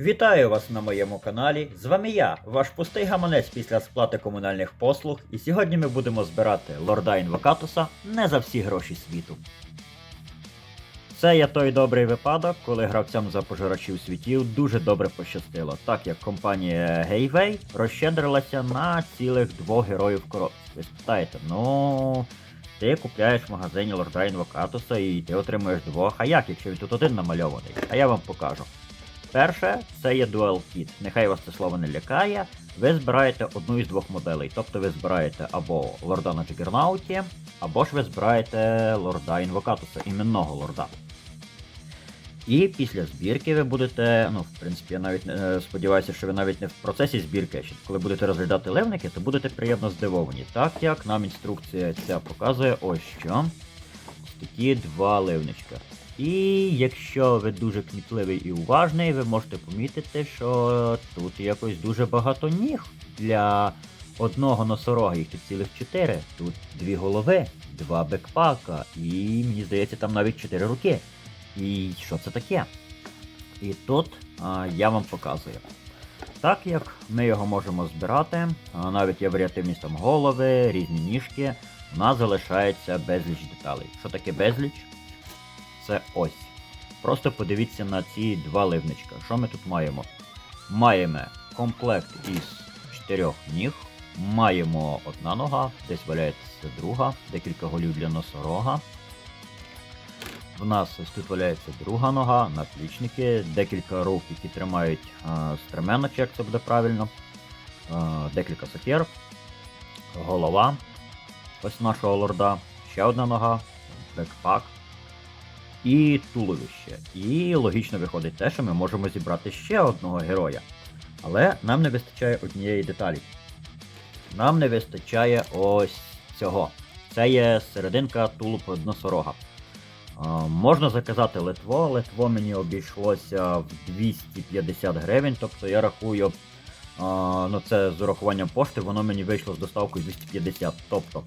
Вітаю вас на моєму каналі. З вами я, ваш пустий гаманець після сплати комунальних послуг, і сьогодні ми будемо збирати лорда інвокатуса не за всі гроші світу. Це є той добрий випадок, коли гравцям за пожирачів світів дуже добре пощастило, так як компанія Gayvay розщедрилася на цілих двох героїв коробці. Ви спитаєте, ну. Ти купляєш в магазині лорда інвокатуса і ти отримуєш двох. А як, якщо він тут один намальований? А я вам покажу. Перше, це є Dual Kit. Нехай вас це слово не лякає. Ви збираєте одну із двох моделей. Тобто ви збираєте або лорда на Джигернауті, або ж ви збираєте лорда інвокатуса, іменного лорда. І після збірки ви будете, ну, в принципі, я навіть е, сподіваюся, що ви навіть не в процесі збірки, а коли будете розглядати ливники, то будете приємно здивовані, так як нам інструкція ця показує ось що. Ось такі два ливничка. І якщо ви дуже кмітливий і уважний, ви можете помітити, що тут якось дуже багато ніг для одного носорога, їх тут цілих чотири. Тут дві голови, два бекпака, і мені здається, там навіть чотири руки. І що це таке? І тут а, я вам показую. Так як ми його можемо збирати, а, навіть є варіативність там голови, різні ніжки, у нас залишається безліч деталей. Що таке безліч? Це ось. Просто подивіться на ці два ливничка. Що ми тут маємо? Маємо комплект із чотирьох ніг, маємо одна нога, десь валяється друга, декілька голів для носорога. В нас ось тут валяється друга нога, наплічники, декілька рук, які тримають а, стременочок, як це буде правильно, а, декілька сокир, голова ось нашого лорда, ще одна нога, бекпак і туловище. І логічно виходить те, що ми можемо зібрати ще одного героя. Але нам не вистачає однієї деталі. Нам не вистачає ось цього. Це є серединка тулуб носорога. Можна заказати литво. Литво мені обійшлося в 250 гривень, тобто я рахую, ну це з урахуванням пошти, воно мені вийшло з доставкою 250. Тобто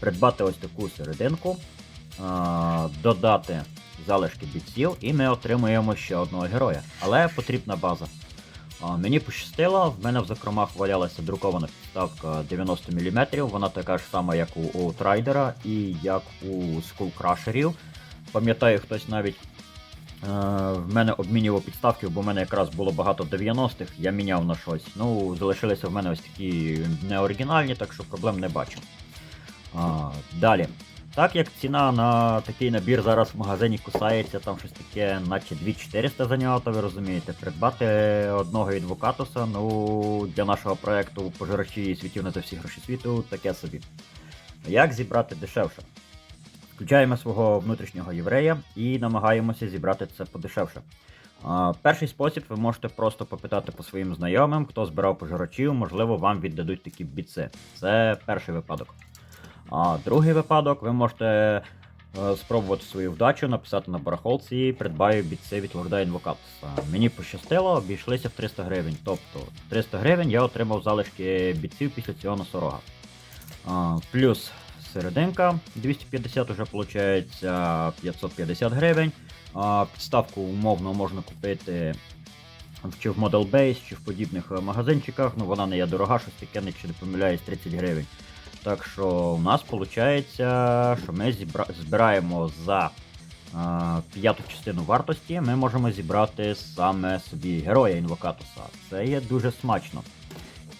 придбати ось таку серединку, додати залишки бійців, і ми отримуємо ще одного героя. Але потрібна база. Мені пощастило, в мене в закромах валялася друкована підставка 90 мм, вона така ж сама, як у Outrider і як у Skullcrusherів. Пам'ятаю, хтось навіть е, в мене обмінював підставки, бо в мене якраз було багато 90-х, я міняв на щось. Ну, залишилися в мене ось такі неоригінальні, так що проблем не бачу. А, далі. Так як ціна на такий набір зараз в магазині кусається, там щось таке, наче 2400 за нього, то ви розумієте, придбати одного адвокатуса, ну, для нашого проекту пожирачі світів на за всі гроші світу, таке собі. Як зібрати дешевше? Включаємо свого внутрішнього єврея і намагаємося зібрати це подешевше. Перший спосіб ви можете просто попитати по своїм знайомим, хто збирав пожирачів, можливо, вам віддадуть такі біци. Це перший випадок. А другий випадок, ви можете е, спробувати свою вдачу, написати на барахолці, і придбаю біци від лорда інвокатуса. Мені пощастило, обійшлися в 300 гривень. Тобто 300 гривень я отримав залишки біців після цього носорога. Плюс серединка 250 уже виходить 550 гривень. Підставку умовно можна купити чи в Model Base, чи в подібних е, магазинчиках. Ну вона не є дорога, щось таке, якщо не помиляюсь, 30 гривень. Так що у нас виходить, що ми зібра... збираємо за а, п'яту частину вартості, ми можемо зібрати саме собі героя інвокатуса. Це є дуже смачно.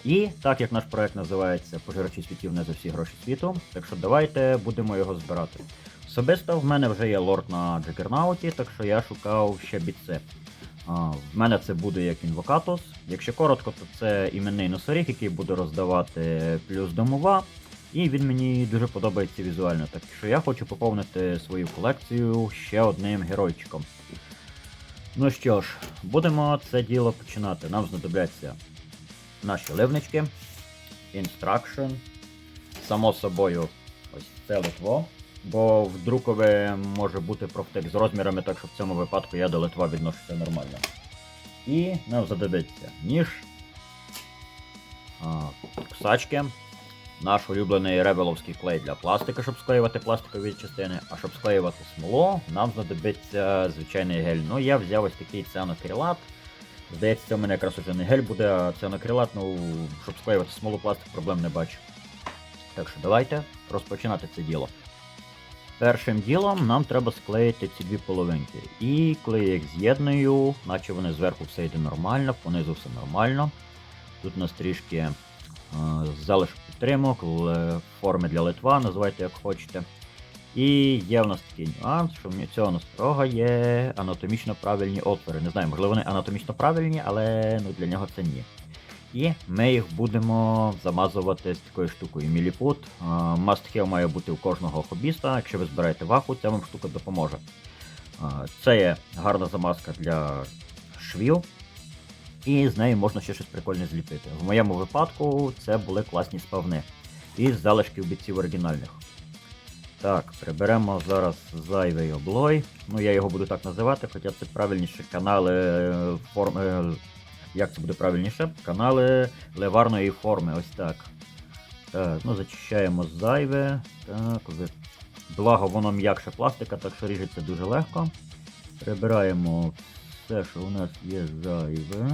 І так як наш проект називається Пожирачі світів не за всі гроші світу, так що давайте будемо його збирати. Особисто в мене вже є лорд на Джигернауті, так що я шукав ще бітце. В мене це буде як інвокатус. Якщо коротко, то це іменний носоріг, який буду роздавати плюс домова. І він мені дуже подобається візуально, так що я хочу поповнити свою колекцію ще одним геройчиком. Ну що ж, будемо це діло починати. Нам знадобляться наші ливнички, інстракшн, само собою, ось це литво. Бо в друкове може бути профтек з розмірами, так що в цьому випадку я до литва відношуся нормально. І нам зададеться ніж, кусачки, наш улюблений ревеловський клей для пластика, щоб склеювати пластикові частини, а щоб склеювати смолу, нам знадобиться звичайний гель. Ну, я взяв ось такий цианокрилат. Здається, це в мене якраз уже не гель буде, а це накрилат, ну, щоб склеювати смолу пластик, проблем не бачу. Так що давайте розпочинати це діло. Першим ділом нам треба склеїти ці дві половинки. І коли я їх з'єдную, наче вони зверху все йде нормально, понизу все нормально. Тут у нас трішки залишок підтримок, форми для литва, називайте як хочете. І є в нас такий нюанс, що в цього настрога є анатомічно правильні отвори. Не знаю, можливо, вони анатомічно правильні, але ну, для нього це ні. І ми їх будемо замазувати з такою штукою Міліпут. Have має бути у кожного хобіста. Якщо ви збираєте ваху, ця вам штука допоможе. Це є гарна замазка для швів. І з нею можна ще щось прикольне зліпити. В моєму випадку це були класні спавни. Із залишків бійців оригінальних. Так, приберемо зараз зайвий облой. Ну, я його буду так називати, хоча це правильніше канали е, форми. е, Як це буде правильніше? Канали леварної форми, ось так. Так, ну зачищаємо зайве. Так, благо воно м'якше пластика, так що ріжеться дуже легко. Прибираємо все, що у нас є зайве.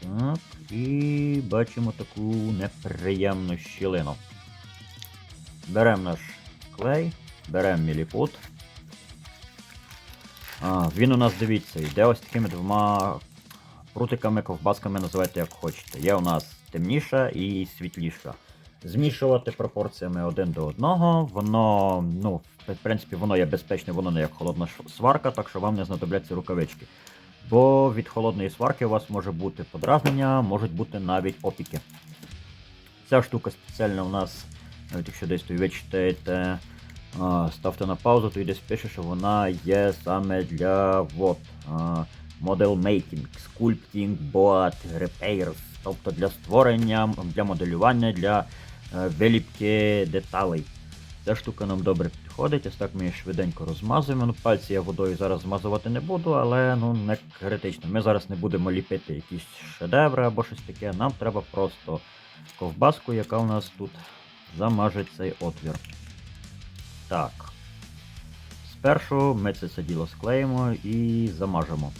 Так, і бачимо таку неприємну щілину. Беремо наш клей, беремо міліпут. А, він у нас, дивіться, йде ось такими двома прутиками, ковбасками, називайте як хочете. Є у нас темніша і світліша. Змішувати пропорціями один до одного, воно, ну, в принципі, воно є безпечне, воно не як холодна сварка, так що вам не знадобляться рукавички. Бо від холодної сварки у вас може бути подразнення, можуть бути навіть опіки. Ця штука спеціальна у нас, навіть якщо десь тут ви читаєте, ставте на паузу, то десь пише, що вона є саме для вот, model making, sculpting, boat, repairs, тобто для створення, для моделювання, для е, виліпки деталей. Ця штука нам добре підходить, ось так ми її швиденько розмазуємо. Ну, пальці я водою зараз змазувати не буду, але ну не критично. Ми зараз не будемо ліпити якісь шедеври або щось таке. Нам треба просто ковбаску, яка у нас тут замажить цей отвір. Так. Спершу ми це все діло склеїмо і замажемо.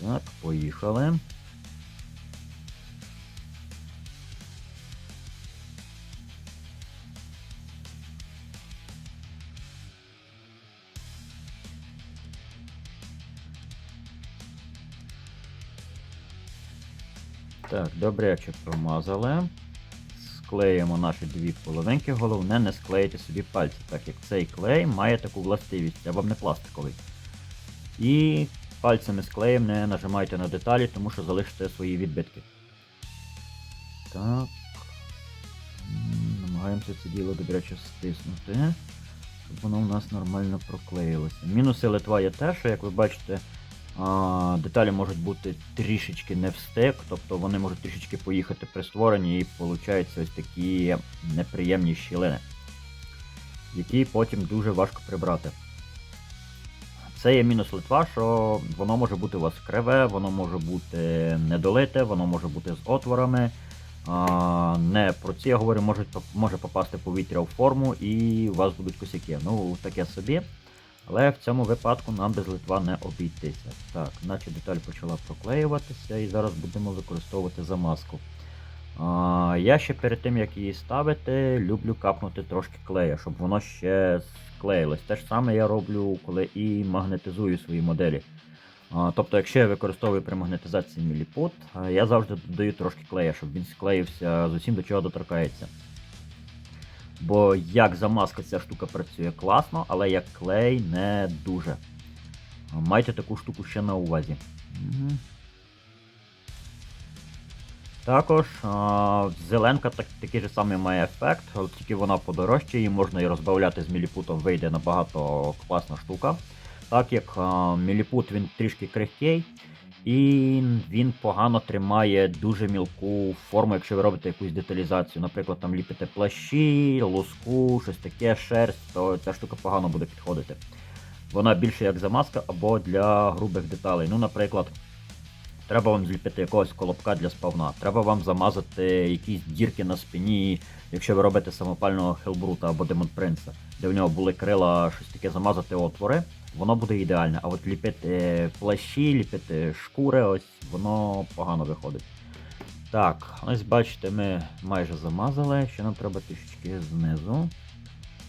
Так, поїхали. Так, добряче промазали. Склеїмо наші дві половинки. Головне не склеїти собі пальці, так як цей клей має таку властивість, вам не пластиковий. І пальцями з клеєм не нажимайте на деталі, тому що залишите свої відбитки. Так. Намагаємося це діло добряче стиснути, щоб воно у нас нормально проклеїлося. Мінуси литва є те, що, як ви бачите, деталі можуть бути трішечки не в тобто вони можуть трішечки поїхати при створенні і получаються ось такі неприємні щілини, які потім дуже важко прибрати. Це є мінус литва, що воно може бути у вас криве, воно може бути недолите, воно може бути з отворами. Не про ці я говорю, може попасти повітря в форму і у вас будуть косяки. Ну, таке собі. Але в цьому випадку нам без литва не обійтися. Так, наче деталь почала проклеюватися і зараз будемо використовувати замазку. А, я ще перед тим, як її ставити, люблю капнути трошки клея, щоб воно ще склеїлось. Те ж саме я роблю, коли і магнетизую свої моделі. А, тобто, якщо я використовую при магнетизації міліпут, я завжди додаю трошки клея, щоб він склеївся з усім, до чого доторкається. Бо як замазка ця штука працює класно, але як клей не дуже. Майте таку штуку ще на увазі. Також зеленка так, такий же самий має ефект, тільки вона подорожча, її можна і розбавляти з міліпутом, вийде набагато класна штука. Так як міліпут він трішки крихкий, і він погано тримає дуже мілку форму, якщо ви робите якусь деталізацію. Наприклад, там ліпите плащі, луску, щось таке, шерсть, то ця штука погано буде підходити. Вона більше як замазка або для грубих деталей. Ну, наприклад, Треба вам зліпити якогось колобка для спавна. Треба вам замазати якісь дірки на спині, якщо ви робите самопального Хелбрута або Демон Принца, де в нього були крила, щось таке замазати отвори, воно буде ідеальне. А от ліпити плащі, ліпити шкури, ось воно погано виходить. Так, ось бачите, ми майже замазали, ще нам треба трішечки знизу.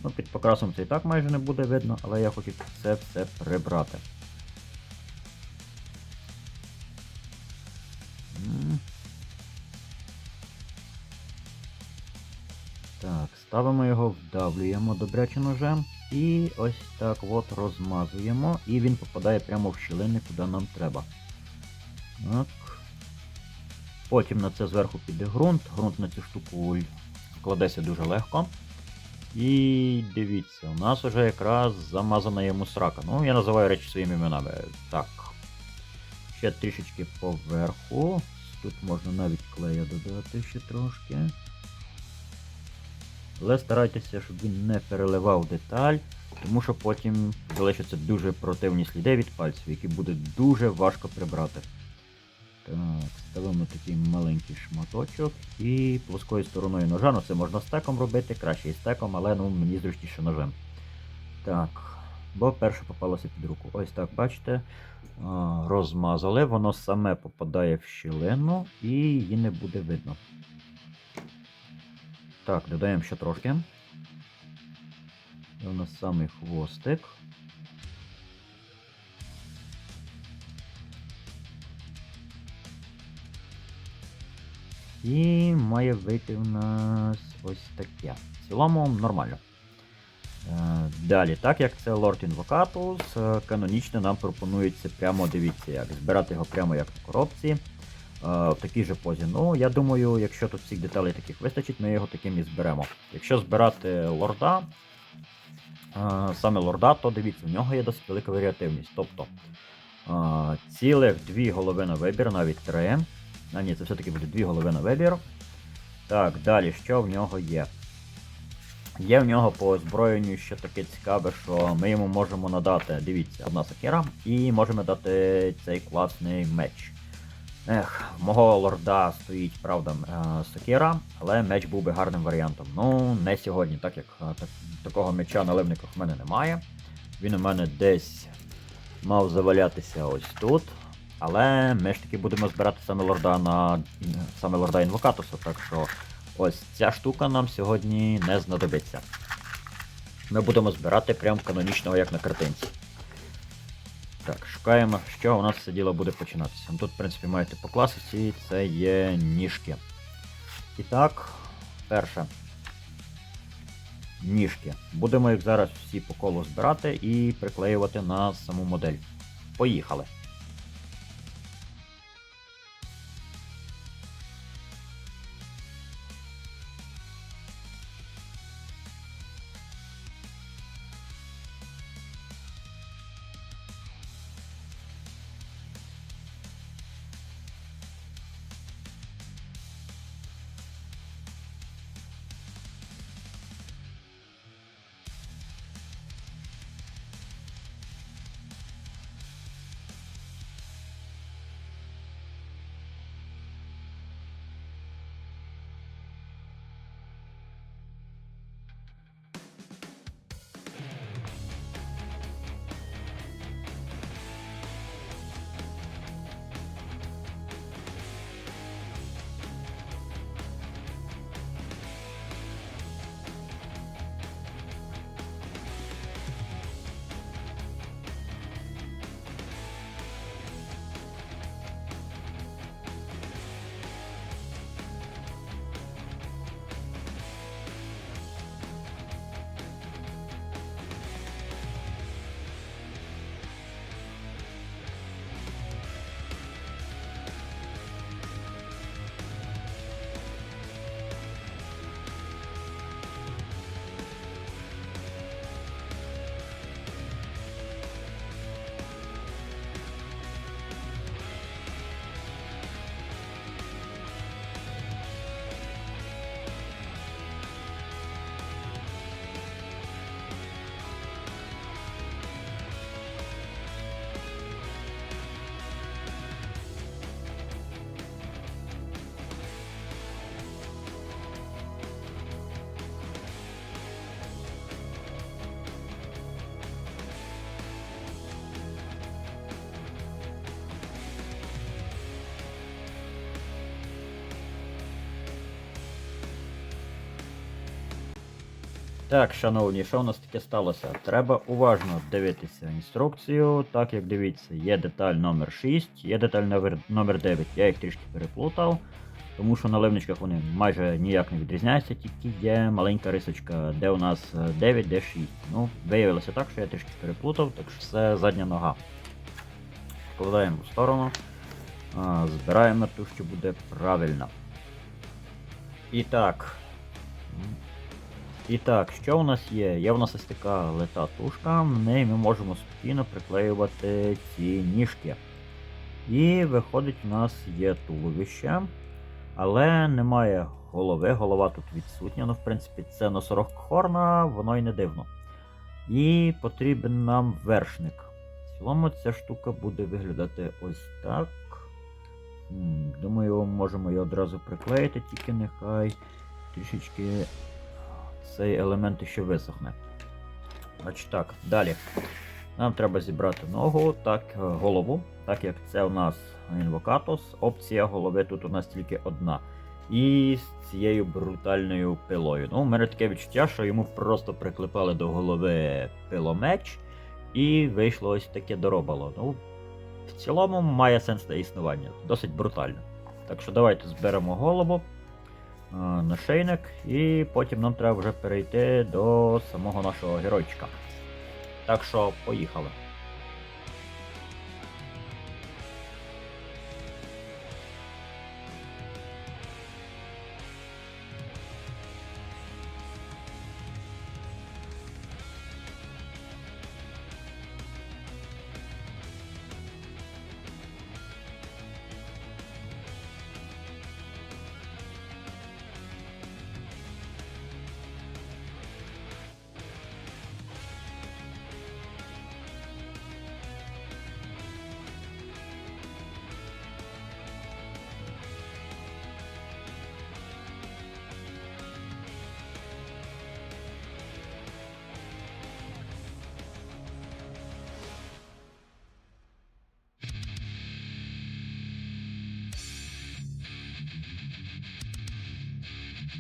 Ну, під покрасом це і так майже не буде видно, але я хочу це все прибрати. Так, ставимо його, вдавлюємо добряче ножем і ось так от розмазуємо, і він попадає прямо в щілини, куди нам треба. Так. Потім на це зверху піде ґрунт. Ґрунт на цю штуку кладеться дуже легко. І дивіться, у нас вже якраз замазана йому срака. Ну, я називаю речі своїми іменами. Так. Ще трішечки поверху. Тут можна навіть клея додати ще трошки. Але старайтеся, щоб він не переливав деталь, тому що потім залишаться дуже противні сліди від пальців, які буде дуже важко прибрати. Так, ставимо такий маленький шматочок і плоскою стороною ножа, ну це можна стеком робити, краще і стеком, але ну, мені зручніше ножем. Так, бо перше попалося під руку. Ось так, бачите, розмазали, воно саме попадає в щілину і її не буде видно. Так, додаємо ще трошки. Це у нас самий хвостик. І має вийти у нас ось таке. В цілому нормально. Е, Далі, так як це Lord Invocatus, е, канонічно нам пропонується прямо, дивіться, як збирати його прямо як в коробці. Е, В такій же позі. Ну, я думаю, якщо тут всіх деталей таких вистачить, ми його таким і зберемо. Якщо збирати лорда, е, саме лорда, то дивіться, в нього є досить велика варіативність. Тобто е, цілих дві голови на вибір, навіть три. А ні, це все-таки буде дві голови на вибір. Так, далі, що в нього є? Є в нього по озброєнню ще таке цікаве, що ми йому можемо надати, дивіться, одна сокира, і можемо дати цей класний меч. Ех, мого лорда стоїть, правда, е, сокира, але меч був би гарним варіантом. Ну, не сьогодні, так як е, так, такого меча на ливниках в мене немає. Він у мене десь мав завалятися ось тут. Але ми ж таки будемо збирати саме лорда на саме лорда інвокатуса, так що ось ця штука нам сьогодні не знадобиться. Ми будемо збирати прям канонічного, як на картинці. Так, шукаємо, що у нас це діло буде починатися. Тут, в принципі, маєте по класиці, це є ніжки. І так, перше. Ніжки. Будемо їх зараз всі по колу збирати і приклеювати на саму модель. Поїхали! Так, шановні, що у нас таке сталося? Треба уважно дивитися інструкцію. Так як дивіться, є деталь номер 6, є деталь номер, номер 9. Я їх трішки переплутав, тому що на ливничках вони майже ніяк не відрізняються, тільки є маленька рисочка, де у нас е, 9, де 6. Ну, виявилося так, що я трішки переплутав, так що це задня нога. Вкладаємо в сторону, збираємо ту, що буде правильно. І так. І так, що у нас є? Є у нас ось така лета тушка, в неї ми можемо спокійно приклеювати ці ніжки. І виходить, у нас є туловище, але немає голови, голова тут відсутня. Ну, в принципі, це носорог хорна, воно й не дивно. І потрібен нам вершник. В цілому ця штука буде виглядати ось так. Думаю, можемо її одразу приклеїти, тільки нехай трішечки цей елемент ще висохне. Значить так, далі. Нам треба зібрати ногу, так, е, голову, так як це у нас інвокатус. Опція голови тут у нас тільки одна. І з цією брутальною пилою. Ну, у мене таке відчуття, що йому просто приклепали до голови пиломеч, і вийшло ось таке доробало. Ну, в цілому має сенс на існування. Досить брутально. Так що давайте зберемо голову нашийник, і потім нам треба вже перейти до самого нашого геройчика. Так що поїхали.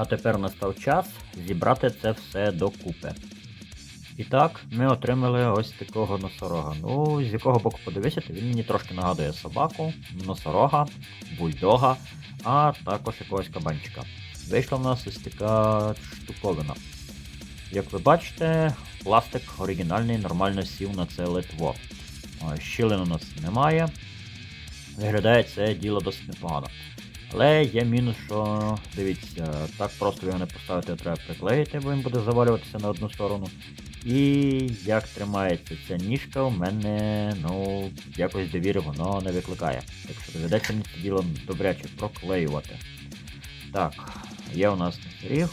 А тепер настав час зібрати це все докупи. І так, ми отримали ось такого носорога. Ну, з якого боку подивитися, він мені трошки нагадує собаку, носорога, бульдога, а також якогось кабанчика. Вийшла в нас ось така штуковина. Як ви бачите, пластик оригінальний нормально сів на це литво. А, Щілин у нас немає. Виглядає це діло досить непогано. Але є мінус, що дивіться, так просто його не поставити, треба приклеїти, бо він буде завалюватися на одну сторону. І як тримається ця ніжка, у мене, ну, якось довіри воно не викликає. Так що доведеться мені це діло добряче проклеювати. Так, є у нас ріг.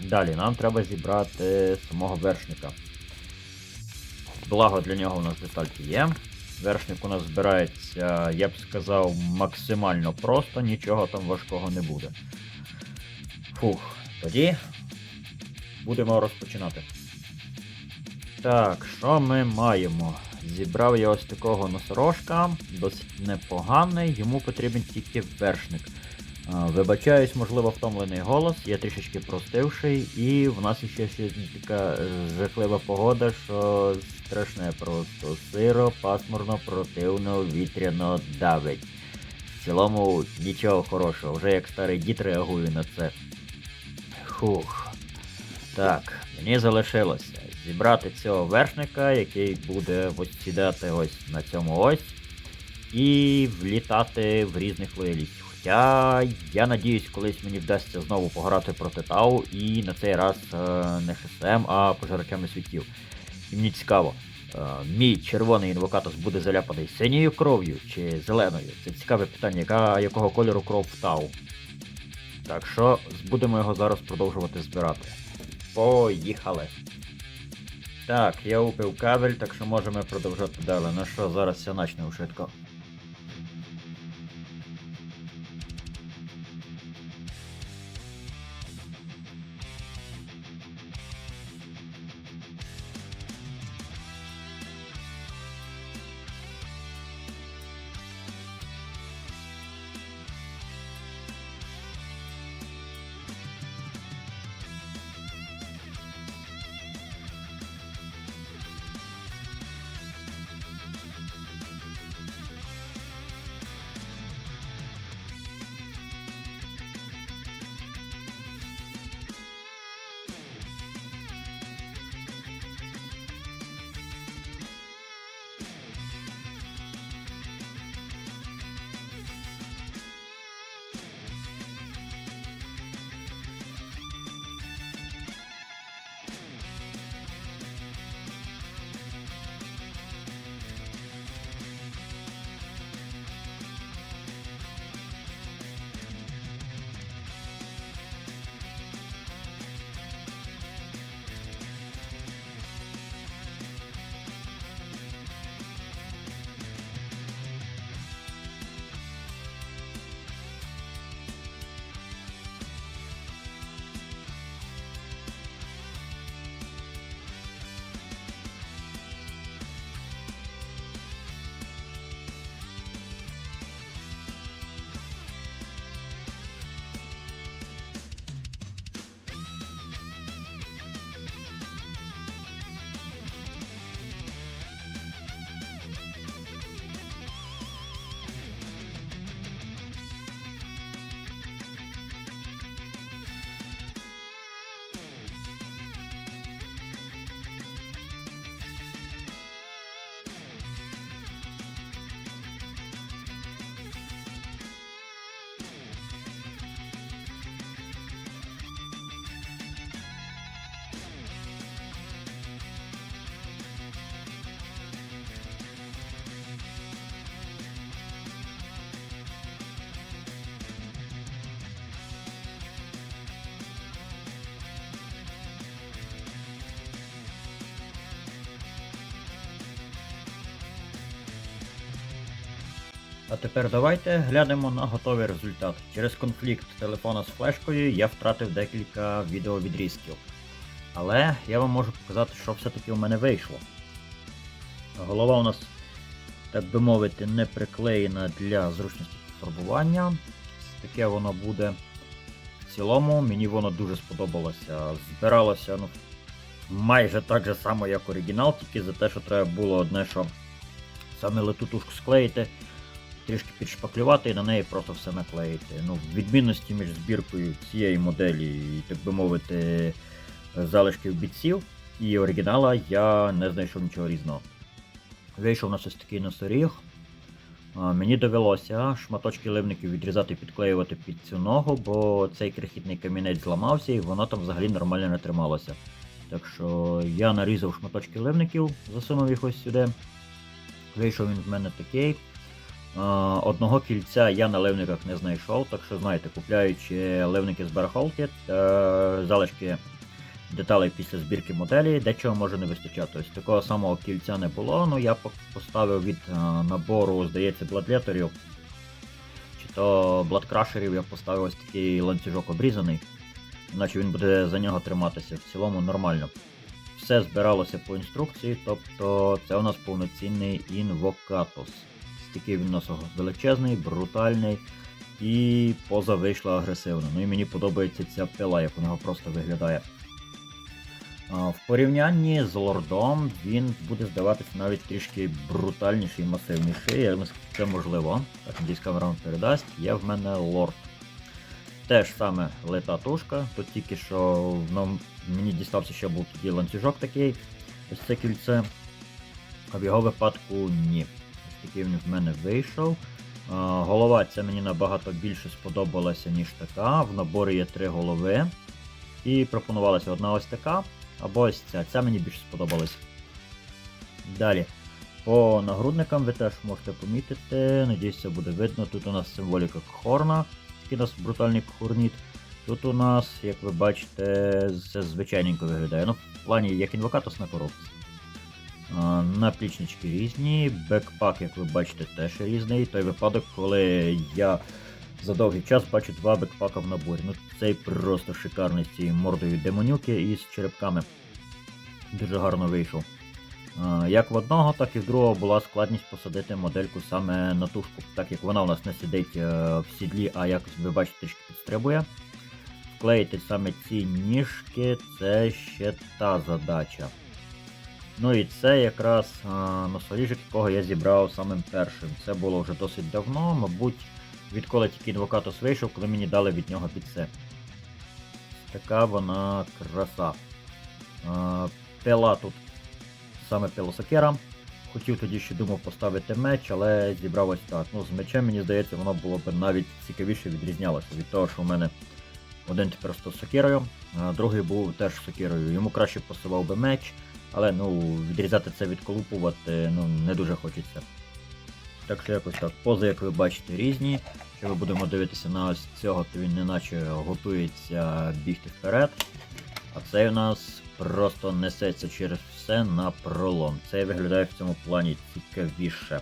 Далі нам треба зібрати самого вершника. Благо для нього у нас детальки є. Вершник у нас збирається, я б сказав, максимально просто, нічого там важкого не буде. Фух, тоді будемо розпочинати. Так, що ми маємо? Зібрав я ось такого носорожка, досить непоганий, йому потрібен тільки вершник. Вибачаюсь, можливо, втомлений голос, я трішечки простивший, і в нас ще така е, жахлива погода, що страшне просто сиро, пасмурно, противно, вітряно давить. В цілому нічого хорошого, вже як старий дід реагую на це. Хух. Так, мені залишилося зібрати цього вершника, який буде ось сідати ось на цьому ось, і влітати в різних лоялістів. Хоча я надіюсь, колись мені вдасться знову пограти проти Тау і на цей раз е, не ХСМ, а пожирачами світів. І мені цікаво, е, мій червоний інвокатус буде заляпаний синьою кров'ю чи зеленою. Це цікаве питання, яка, якого кольору кров в Тау. Так що будемо його зараз продовжувати збирати. Поїхали! Так, я упив кабель, так що можемо продовжувати далі. Ну що, зараз все начнемо швидко. А тепер давайте глянемо на готовий результат. Через конфлікт телефона з флешкою я втратив декілька відеовідрізків. Але я вам можу показати, що все-таки у мене вийшло. Голова у нас, так би мовити, не приклеєна для зручності фарбування. Таке воно буде. В цілому мені воно дуже сподобалося. Збиралося ну, майже так же само, як оригінал, тільки за те, що треба було одне, що саме летутушку склеїти трішки підшпаклювати і на неї просто все наклеїти. Ну, відмінності між збіркою цієї моделі і, так би мовити, залишків бітців і оригінала я не знайшов нічого різного. Вийшов у нас ось такий носоріг. Мені довелося шматочки ливників відрізати і підклеювати під цю ногу, бо цей крихітний камінець зламався і воно там взагалі нормально не трималося. Так що я нарізав шматочки ливників, засунув їх ось сюди. Вийшов він в мене такий. Одного кільця я на ливниках не знайшов, так що знаєте, купляючи ливники з барахолки, е, залишки деталей після збірки моделі, дечого може не вистачати. Ось такого самого кільця не було, ну я поставив від е, набору, здається, бладлеторів чи то бладкрашерів, я поставив ось такий ланцюжок обрізаний, іначе він буде за нього триматися. В цілому нормально. Все збиралося по інструкції, тобто це у нас повноцінний інвокатус. Такий він нас величезний, брутальний і поза вийшла агресивно. Ну і мені подобається ця пила, як у нього просто виглядає. В порівнянні з лордом він буде здаватися навіть трішки брутальніший і масивніший, як це можливо. Так, надіюсь, камера передасть. Є в мене лорд. Теж саме лита тушка, тут тільки що ну, мені дістався ще був тоді ланцюжок такий, ось це кільце. А в його випадку ні. Такий він в мене вийшов. Голова ця мені набагато більше сподобалася, ніж така. В наборі є три голови. І пропонувалася одна ось така, або ось ця. Ця мені більше сподобалась. Далі. По нагрудникам ви теж можете помітити, надіюсь, буде видно. Тут у нас символіка Хорна, такий у нас брутальний хорніт. Тут у нас, як ви бачите, це звичайненько виглядає. Ну, в плані як інвокатос на коробці. Наплічнички різні, бекпак, як ви бачите, теж різний. Той випадок, коли я за довгий час бачу два бекпака в наборі. Ну цей просто шикарний з цією мордою демонюки і з черепками. Дуже гарно вийшов. Як в одного, так і в другого була складність посадити модельку саме на тушку, так як вона у нас не сидить е, в сідлі, а якось ви бачите трішки підстрибує. Вклеїти саме ці ніжки це ще та задача. Ну і це якраз носоріжок, якого я зібрав самим першим. Це було вже досить давно, мабуть, відколи тільки інвокатус вийшов, коли мені дали від нього під це. Така вона краса. Пила тут саме пилосокера. Хотів тоді ще думав поставити меч, але зібрав ось так. Ну, з мечем, мені здається, воно було б навіть цікавіше відрізнялося від того, що в мене один тепер з сокирою, а другий був теж сокирою. Йому краще посував би меч, але ну, відрізати це відколупувати ну, не дуже хочеться. Так що якось так. Пози, як ви бачите, різні. Якщо ми будемо дивитися на ось цього, то він неначе готується бігти вперед. А цей у нас просто несеться через все на пролом. Цей виглядає в цьому плані цікавіше.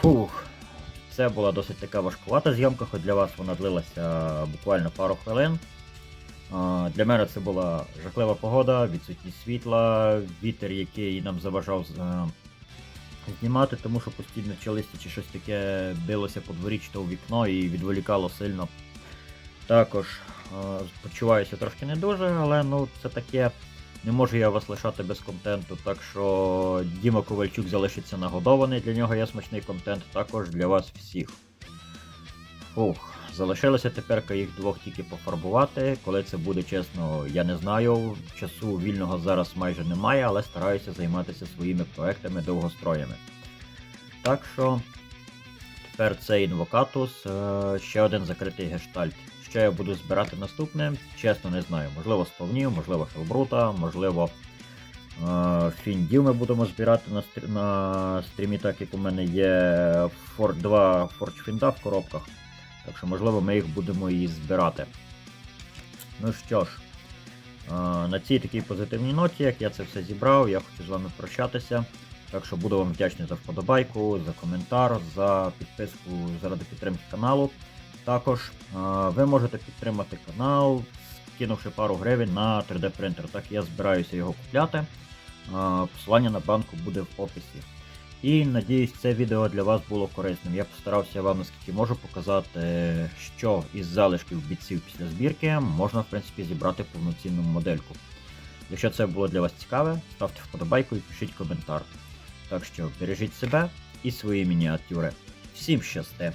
Фух. Це була досить така важкувата зйомка, хоч для вас вона длилася буквально пару хвилин. Для мене це була жахлива погода, відсутність світла, вітер, який нам заважав е, знімати, тому що постійно чи чи щось таке билося по дворі, у вікно і відволікало сильно. Також е, почуваюся трошки не дуже, але ну це таке. Не можу я вас лишати без контенту, так що Діма Ковальчук залишиться нагодований, для нього є смачний контент, також для вас всіх. Фух, залишилося тепер їх двох тільки пофарбувати. Коли це буде чесно, я не знаю. Часу вільного зараз майже немає, але стараюся займатися своїми проектами довгостроями. Так що тепер це інвокатус, е, ще один закритий гештальт. Що я буду збирати наступне, чесно не знаю. Можливо, сповнів, можливо, Хелбрута, можливо. е, Фіндів ми будемо збирати на, стрі... на стрімі, так як у мене є фор... два форчфінда в коробках. Так що, можливо, ми їх будемо і збирати. Ну що ж, е, на цій такій позитивній ноті, як я це все зібрав, я хочу з вами прощатися. Так що буду вам вдячний за вподобайку, за коментар, за підписку заради підтримки каналу. Також е, ви можете підтримати канал, скинувши пару гривень на 3D принтер. Так я збираюся його купляти. Е, Посилання на банку буде в описі. І надіюсь, це відео для вас було корисним. Я постарався вам наскільки можу показати, що із залишків бійців після збірки можна в принципі зібрати повноцінну модельку. Якщо це було для вас цікаве, ставте вподобайку і пишіть коментар. Так що бережіть себе і свої мініатюри. Всім щасте!